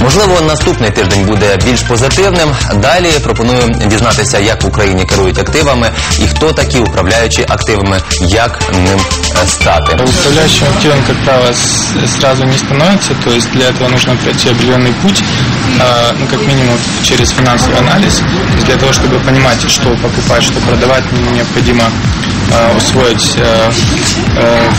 Можливо, наступний тиждень буде більш позитивним. Далі пропоную дізнатися, як в Україні керують активами і хто такі управляючі активами, як ним е, стати. Управляющим активом, как правило, с- сразу не становится, то есть для этого нужно пройти определенный путь, а, ну, как минимум через финансовый анализ. То есть для того, чтобы понимать, что покупать, что продавать, мне необходимо а, Усвоить, э, э,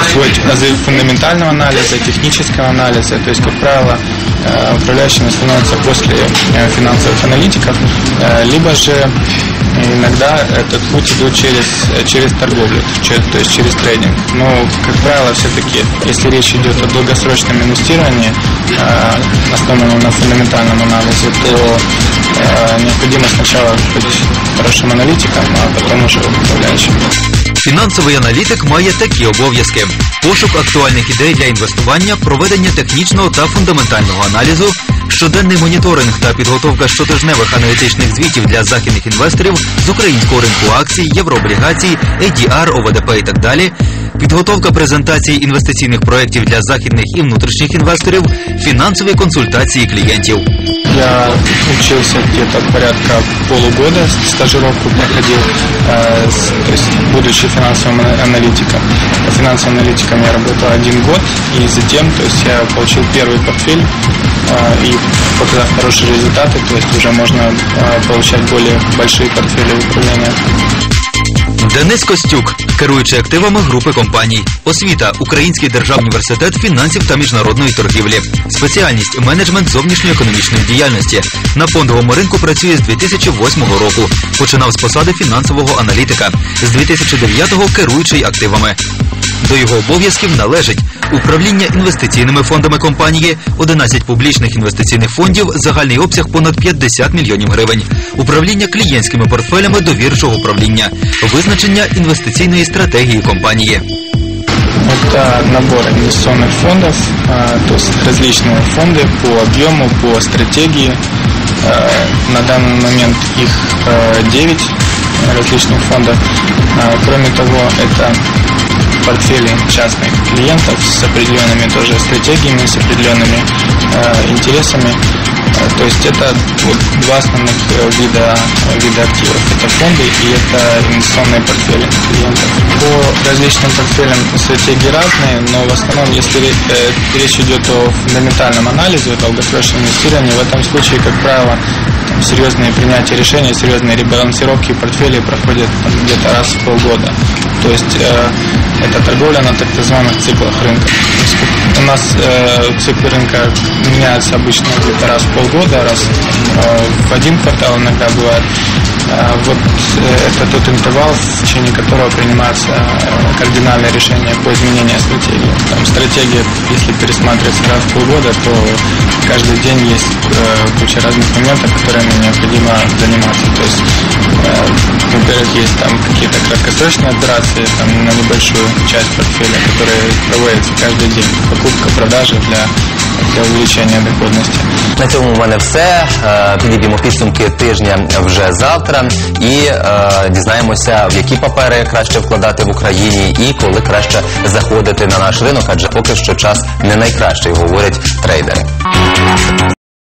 усвоить азы фундаментального анализа, технического анализа. То есть, как правило, э, управляющими становятся после э, финансовых аналитиков, э, либо же иногда этот путь идет через, через торговлю, то есть через трейдинг. Но, как правило, все-таки, если речь идет о долгосрочном инвестировании, э, основанном на фундаментальном анализе, то э, необходимо сначала быть хорошим аналитиком, а потом уже управляющим. Фінансовий аналітик має такі обов'язки: пошук актуальних ідей для інвестування, проведення технічного та фундаментального аналізу, щоденний моніторинг та підготовка щотижневих аналітичних звітів для західних інвесторів з українського ринку акцій, єврооблігацій, ADR, ОВДП і так далі. Підготовка презентацій інвестиційних проєктів для західних і внутрішніх інвесторів, фінансові консультації клієнтів. Я учился где-то порядка полугода, стажировку проходил, э, то есть будучи финансовым ана- аналитиком. Финансовым аналитиком я работал один год, и затем, то есть я получил первый портфель, э, и показав хорошие результаты, то есть уже можно э, получать более большие портфели управления. Денис Костюк, керуючий активами групи компаній. Освіта Український державний університет фінансів та міжнародної торгівлі. Спеціальність менеджмент зовнішньоекономічної діяльності. На фондовому ринку працює з 2008 року. Починав з посади фінансового аналітика. З 2009-го керуючий активами. До його обов'язків належить управління інвестиційними фондами компанії, 11 публічних інвестиційних фондів, загальний обсяг понад 50 мільйонів гривень, управління клієнтськими портфелями довірчого управління, визначення інвестиційної стратегії компанії. Это набор инвестиционных фондов, а, то есть различные фонды по объему, по стратегии. А, На данный момент их а, 9 различных фондов. А, Кроме того, это портфели частных клиентов с определенными тоже стратегиями, с определенными э, интересами. Э, То есть это вот два основных э, вида, вида активов. Это фонды и это инвестиционные портфели клиентов. По различным портфелям стратегии разные, но в основном, если э, речь идет о фундаментальном анализе, о долгосрочном инвестировании, в этом случае, как правило, там серьезные принятия решений, серьезные ребалансировки портфелей проходят где-то раз в полгода. То есть это торговля на так называемых циклах рынка. У нас э, циклы рынка меняются обычно где-то раз в полгода, раз э, в один квартал иногда бывает. А вот э, это тот интервал, в течение которого принимаются э, кардинальные решения по изменению стратегии. Там стратегия, если пересматривается раз в полгода, то каждый день есть э, куча разных моментов, которыми необходимо заниматься. То есть, во-первых, есть там какие-то краткосрочные операции там, на небольшую часть портфеля, которые проводятся каждый день. Покупка, продажа для, для увеличения доходности. На цьому в мене все. Е, Підіб'ємо підсумки тижня вже завтра і е, дізнаємося, в які папери краще вкладати в Україні і коли краще заходити на наш ринок, адже поки що час не найкращий, говорять трейдери.